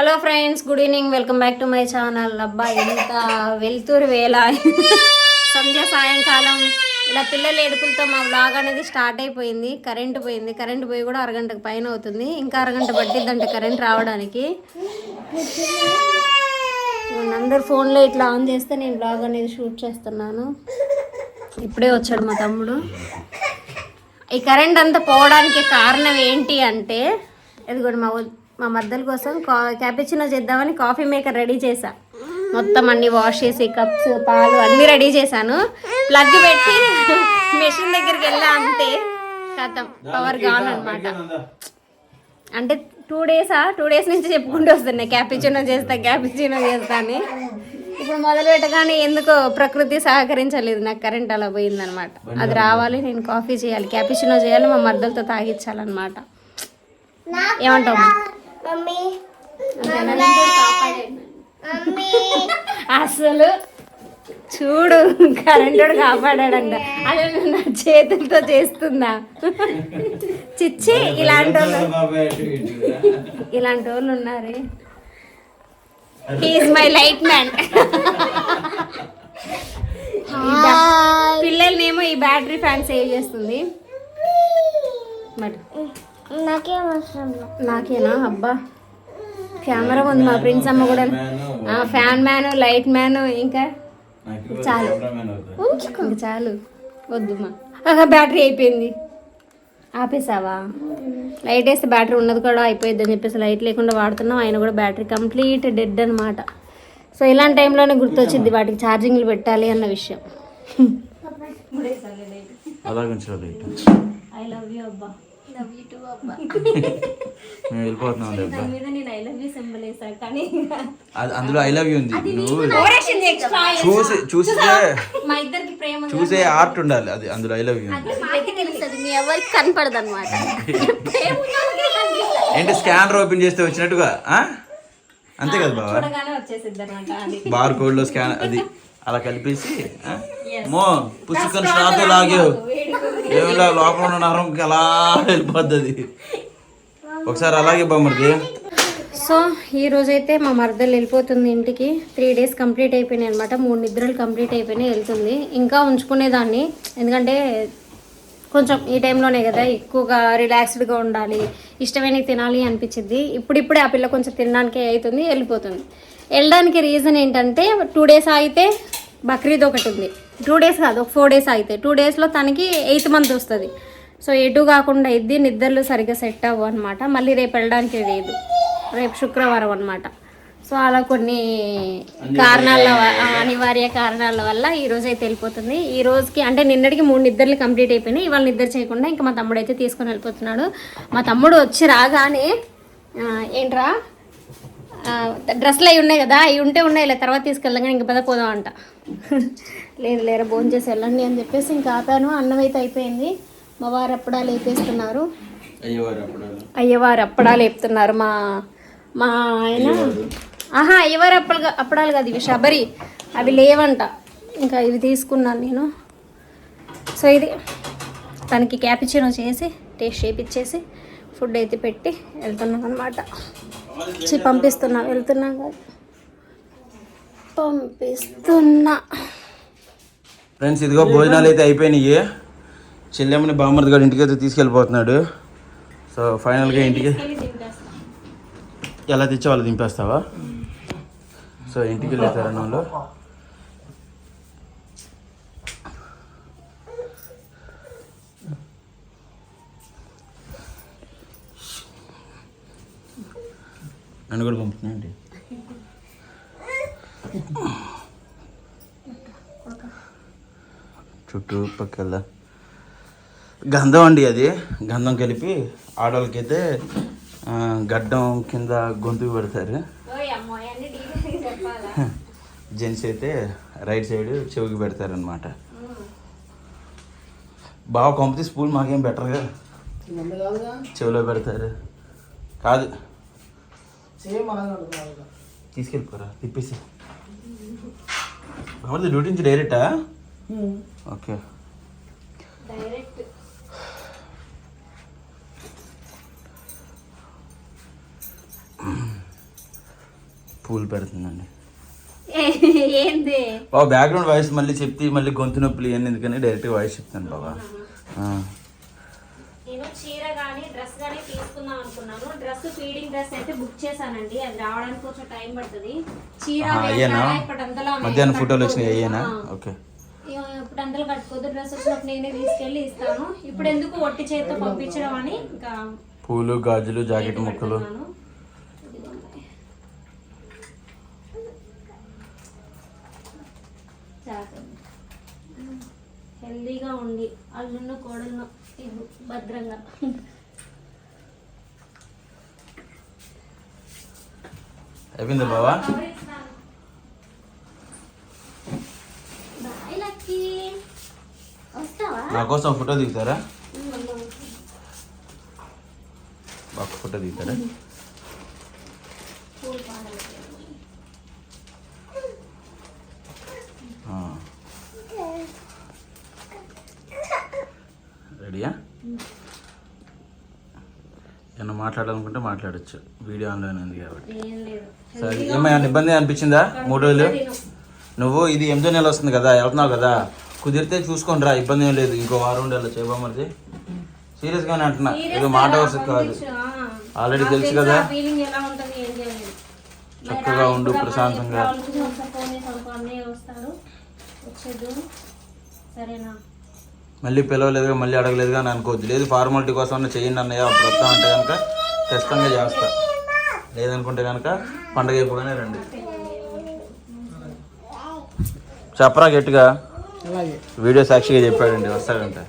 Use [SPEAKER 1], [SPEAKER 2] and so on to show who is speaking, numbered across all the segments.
[SPEAKER 1] Hello friends good evening welcome back to my channel అబ్బా ఎంత వెలుతురు వేళ. సంధ్య సాయంకాలం. ఇలా పిల్లల ఏడుపులతో మా బ్లాగ్ అనేది స్టార్ట్ అయిపోయింది. కరెంట్ పోయింది. కరెంట్ పోయి కూడా అరగంటకు పైన అవుతుంది. ఇంకా అరగంట పట్టిద్దంటే కరెంట్ రావడానికి. అందరు ఫోన్లో ఇట్లా ఆన్ చేస్తే నేను బ్లాగ్ అనేది షూట్ చేస్తున్నాను. ఇప్పుడే వచ్చాడు మా తమ్ముడు. ఈ కరెంట్ అంతా పోవడానికి కారణం ఏంటి అంటే ఇది కూడా మా మా మద్దల కోసం కా క్యాపిచినో చేద్దామని కాఫీ మేకర్ రెడీ చేశా. మొత్తం అన్ని వాష్ చేసి కప్స్ పాలు అన్నీ రెడీ చేశాను. ప్లగ్ పెట్టి మెషిన్ దగ్గరికి వెళ్ళా అంతే. కథం పవర్ గాన్ అనమాట అంటే టూ డేసా? టూ డేస్ నుంచి చెప్పుకుంటూ వస్తున్నాయి క్యాపిచినో చేస్తా క్యాపిచినో చేస్తా అని. ఇప్పుడు మొదలు పెట్టగానే ఎందుకో ప్రకృతి సహకరించలేదు. నాకు కరెంట్ అలా పోయిందనమాట అది రావాలి నేను కాఫీ చేయాలి. క్యాపిచినో చేయాలి మా మద్దలతో తాగించాలన్నమాట ఏమంటావు?
[SPEAKER 2] మమ్మీ.
[SPEAKER 1] అసలు చూడు కరెంటుడు కాపాడాడంట. అదే నా చేతులతో చేస్తుందా చిచ్చి ఇలాంటి వాళ్ళు ఇలాంటి వాళ్ళు ఉన్నారు he is my light man పిల్లల్నేమో ఈ బ్యాటరీ ఫ్యాన్ సేవ్ చేస్తుంది. మరి. నాకేనా? అబ్బా. కెమెరా ఉంది మా ప్రిన్స్ అమ్మ కూడా. ఫ్యాన్ మ్యాన్ లైట్ మ్యాన్ ఇంకా? చాలు. ఇంకా చాలు. వద్దు మా. బ్యాటరీ అయిపోయింది. ఆపేసావా? లైట్ వేస్తే బ్యాటరీ ఉన్నది కూడా అయిపోయింది అని చెప్పేసి లైట్ లేకుండా వాడుతున్నాం. ఆయన కూడా బ్యాటరీ కంప్లీట్ డెడ్ అనమాట సో ఇలాంటి టైంలోనే గుర్తొచ్చింది వాటికి ఛార్జింగ్లు పెట్టాలి అన్న విషయం. ఐ లవ్ యూ అబ్బా. లవ్ యూ టూ అబ్బా.
[SPEAKER 3] మేము వెళ్ళిపోతున్నాం లేదు
[SPEAKER 1] దాని మీద నేను ఐ లవ్ యూ సింబల్ వేసాను కానీ
[SPEAKER 3] అది అందులో ఐ లవ్ యూ ఉంది. నువ్వు చూసి చూస్తే
[SPEAKER 1] మా ఇద్దరికి ప్రేమ
[SPEAKER 3] చూసే ఆర్ట్ ఉండాలి అది. అందులో ఐ లవ్ యూ ఉంది.
[SPEAKER 1] మాకే తెలుస్తుంది మీ ఎవరికి కనపడదు అనమాట
[SPEAKER 3] ఏంటి స్కానర్ ఓపెన్ చేస్తే వచ్చినట్టుగా? ఆ? అంతే కదా బాబా
[SPEAKER 1] చూడగానే వచ్చేసిద్ది అనమాట అది.
[SPEAKER 3] బార్ కోడ్లో స్కాన్ అది అలా కలిపేసి ఆ? మో పుస్తకం స్టాతో లాగేవు. ఏమి ఏమిలా లోపల ఉన్న నరం అలా వెళ్ళిపోద్ది. ఒకసారి అలాగే బామ్మది
[SPEAKER 1] సో ఈ రోజైతే మా మరదలు వెళ్ళిపోతుంది ఇంటికి. త్రీ డేస్ కంప్లీట్ అయిపోయినాయి అనమాట మూడు నిద్రలు కంప్లీట్ అయిపోయినాయి వెళ్తుంది. ఇంకా ఉంచుకునేదాన్ని. ఎందుకంటే కొంచెం ఈ టైంలోనే కదా ఎక్కువగా రిలాక్స్డ్గా ఉండాలి ఇష్టమైన తినాలి అనిపించింది ఇప్పుడిప్పుడే ఆ పిల్ల కొంచెం తినడానికి అవుతుంది వెళ్ళిపోతుంది. వెళ్ళడానికి రీజన్ ఏంటంటే టూ డేస్ ఆగితే బక్రీద్ ఒకటి ఉంది. టూ డేస్ కాదు ఒక ఫోర్ డేస్ ఆగితే టూ డేస్లో తనకి ఎయిత్ మంత్ వస్తుంది. సో ఎటు కాకుండా ఇద్ది నిద్రలు సరిగ్గా సెట్ అవ్వు అనమాట మళ్ళీ రేపు వెళ్ళడానికి లేదు. రేపు శుక్రవారం అనమాట సో అలా కొన్ని కారణాల అనివార్య కారణాల వల్ల ఈ రోజు అయితే వెళ్ళిపోతుంది. ఈ రోజుకి అంటే నిన్నటికి మూడు నిద్రలు కంప్లీట్ అయిపోయినాయి. ఇవాళ నిద్ర చేయకుండా ఇంకా మా తమ్ముడు అయితే తీసుకొని వెళ్ళిపోతున్నాడు. మా తమ్ముడు వచ్చి రాగానే ఏంట్రా? ఆ, డ్రెస్సులు అవి ఉన్నాయి కదా అవి ఉంటే ఉన్నాయి ఇలా తర్వాత తీసుకెళ్దాం కానీ ఇంక పెద్ద పోదాం అంట లేదు లేరా భోజనం చేసి వెళ్ళండి అని చెప్పేసి ఇంకా ఆపాను. అన్నం అయితే అయిపోయింది. మా వారు అప్పడాలు వేపేస్తున్నారు. అయ్యవారు అప్పడాలు. వేపుతున్నారు. మా మా ఆయన ఆహా అయ్యవారు అప్పలు అప్పడాలు కాదు ఇవి శబరి. అవి లేవంట. ఇంకా ఇవి తీసుకున్నాను నేను. సో ఇది తనకి క్యాపిచినో చేసి టేస్ట్ చేపిచ్చేసి ఫుడ్ అయితే పెట్టి వెళ్తున్నాం అనమాట పంపిస్తున్నా. వెళ్తున్నా కాదు పంపిస్తున్నా.
[SPEAKER 3] ఫ్రెండ్స్ ఇదిగో భోజనాలు అయితే అయిపోయినాయి. చెల్లెమ్మని బామ్మర్ది గారు ఇంటికి అయితే తీసుకెళ్ళిపోతున్నాడు. సో ఫైనల్గా ఇంటికి ఎలా తెచ్చి వాళ్ళు దింపేస్తావా? సో ఇంటికి వెళ్ళే తరుణంలో నన్ను కూడా పంపుతున్నా అండి చుట్టుపక్కల గంధం అండి అది. గంధం కలిపి ఆడవాళ్ళకైతే గడ్డం కింద గొంతుకు పెడతారు. జెంట్స్ అయితే రైట్ సైడ్ చెవికి పెడతారనమాట బాగా కొంపతి స్పూల్ మాకేం బెటర్గా చెవిలో పెడతారు. కాదు తీసుకెళ్ళిపోరా తిప్పేసి. బాగుంది డ్యూటీ నుంచి డైరెక్టా? ఓకే.
[SPEAKER 1] డైరెక్ట్.
[SPEAKER 3] పూలు పెడుతుందండి. బాబా బ్యాక్గ్రౌండ్ వాయిస్ మళ్ళీ చెప్తే మళ్ళీ గొంతు నొప్పులు ఇవన్నీ ఎందుకని? డైరెక్ట్గా వాయిస్ చెప్తాను బాబా. ఆ.
[SPEAKER 1] నేను చీర కానీ డ్రెస్ కానీ తీసుకుందాం అనుకున్నాను. డ్రెస్ ఫీడింగ్ డ్రెస్ అయితే బుక్ చేశానండి. అది రావడానికి కొంచెం టైం పడుతుంది. చీర.
[SPEAKER 3] మధ్యాహ్నం ఫోటోలు వచ్చినాయి. ఓకే.
[SPEAKER 1] ఇప్పుడు అంతలో కట్టుకోదు డ్రెస్ వచ్చినప్పుడు నేనే తీసుకెళ్ళి ఇస్తాను. ఇప్పుడు ఎందుకు ఒట్టి చేతితో పంపించడం అని ఇంకా
[SPEAKER 3] పూలు గాజులు జాకెట్ ముక్కలు.
[SPEAKER 1] జాగ్రత్త. హెల్దీగా ఉండి అల్లున్న కోడలను ఇవ్వు భద్రంగా.
[SPEAKER 3] అయిపోయింది
[SPEAKER 1] వస్తావా?
[SPEAKER 3] నా కోసం ఫోటో దిగుతారా? ఒక ఫోటో దిగుతారా
[SPEAKER 1] పూలు పాడలు
[SPEAKER 3] ఆ. రెడీయా ఏమన్నా మాట్లాడాలనుకుంటే మాట్లాడచ్చు. వీడియో ఆన్లైన్ ఉంది కాబట్టి. సరే ఏమైనా ఇబ్బంది అనిపించిందా? మూడు రోజులు. నువ్వు ఇది ఎనిమిదో నెల వస్తుంది కదా వెళ్తున్నావు కదా. కుదిరితే చూసుకొని రా ఇబ్బంది ఏం లేదు. ఇంకో వారం ఉండాలి చేయబొమ్మది సీరియస్గానే అంటున్నా. ఏదో మాట వరుస కాదు. ఆల్రెడీ తెలుసు కదా. చక్కగా ఉండు ప్రశాంతంగా. మళ్ళీ పిలవలేదుగా మళ్ళీ అడగలేదుగా అని అనుకోవద్దు. లేదు ఫార్మాలిటీ కోసం చెయ్యండి అన్నయ్య అప్పుడు వస్తా అంటే కనుక ఖచ్చితంగా చేస్తా. లేదనుకుంటే కనుక పండగ అయిపోగానే రండి. చెప్పరా గట్టిగా? వీడియో సాక్షిగా చెప్పాడండి వస్తాడంటే.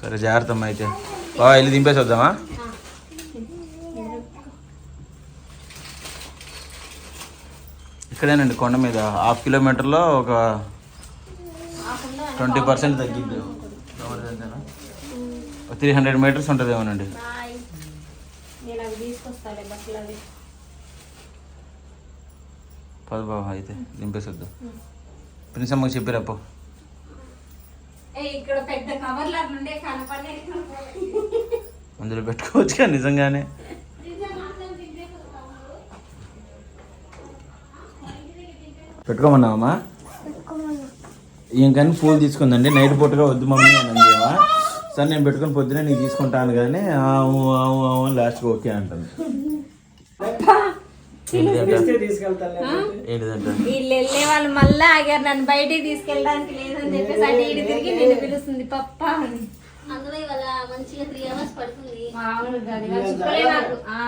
[SPEAKER 3] సరే జాగ్రత్త అమ్మ అయితే. బాగా వెళ్ళి దింపేసి వద్దామా? ఇక్కడేనండి కొండ మీద. హాఫ్ కిలోమీటర్లో ఒక ట్వంటీ పర్సెంట్ తగ్గిద్ది. త్రీ హండ్రెడ్ మీటర్స్
[SPEAKER 1] బట్టలు అవి.
[SPEAKER 3] పద బాబా అయితే దింపేసి వద్దాం ప్రిన్స్ అమ్మకి చెప్పిరప్ప అందులో పెట్టుకోవచ్చుగా నిజంగానే. పెట్టుకోమన్నావమ్మా ఇంకని పూలు తీసుకుందండి. నైట్ పూటగా వద్దు మమ్మీ అని అందేవా? సరే నేను పెట్టుకొని పొద్దునే నీకు తీసుకుంటాను కానీ ఆవు ఆవు ఆవు అని లాస్ట్కి ఓకే అంటుంది.
[SPEAKER 1] వీళ్ళు వెళ్ళే వాళ్ళు మళ్ళీ ఆగారు. నన్ను బయటికి తీసుకెళ్ళడానికి లేదని చెప్పేసి అటు ఇటు తిరిగి నిన్ను పిలుస్తుంది పప్ప అని.
[SPEAKER 2] అందులో ఇవాళ మంచిగా త్రీ అవర్స్ పడుతుంది.
[SPEAKER 1] మామూలు కాదు ఇవాళ చుక్కలే నాకు. ఆ,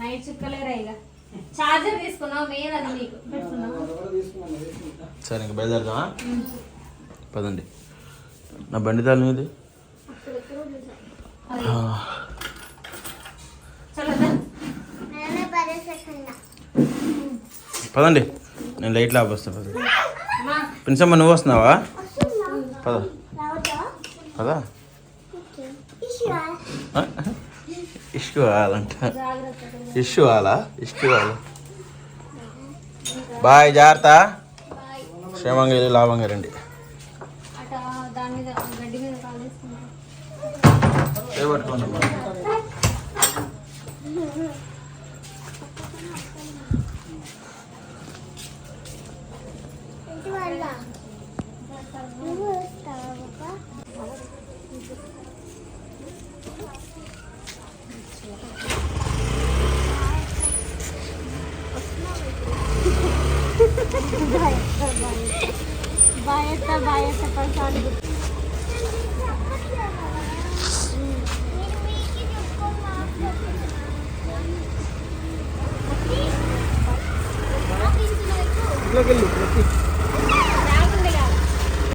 [SPEAKER 1] నైట్ చుక్కలేరా ఇక. చార్జర్ తీసుకున్నావు? మెయిన్ అది నీకు.
[SPEAKER 3] సరే ఇంక బయలుదేరదామా? పదండి. నా బండి తాళం ఇది పదండి. నేను లైట్లు ఆపేస్తా పద.
[SPEAKER 1] అమ్మా.
[SPEAKER 3] ప్రిన్సమ్మ నువ్వు వస్తున్నావా? పద. పద.
[SPEAKER 2] ఇష్యూ
[SPEAKER 1] జాగ్రత్త
[SPEAKER 3] ఇష్యూ బాయ్ జాగ్రత్త. క్షేమంగా వెళ్ళి లాభంగా రండి. చేపట్టుకోండి.
[SPEAKER 1] బాయత్త బాయత్త పైసాలు
[SPEAKER 2] ఇంట్లోకి వెళ్ళు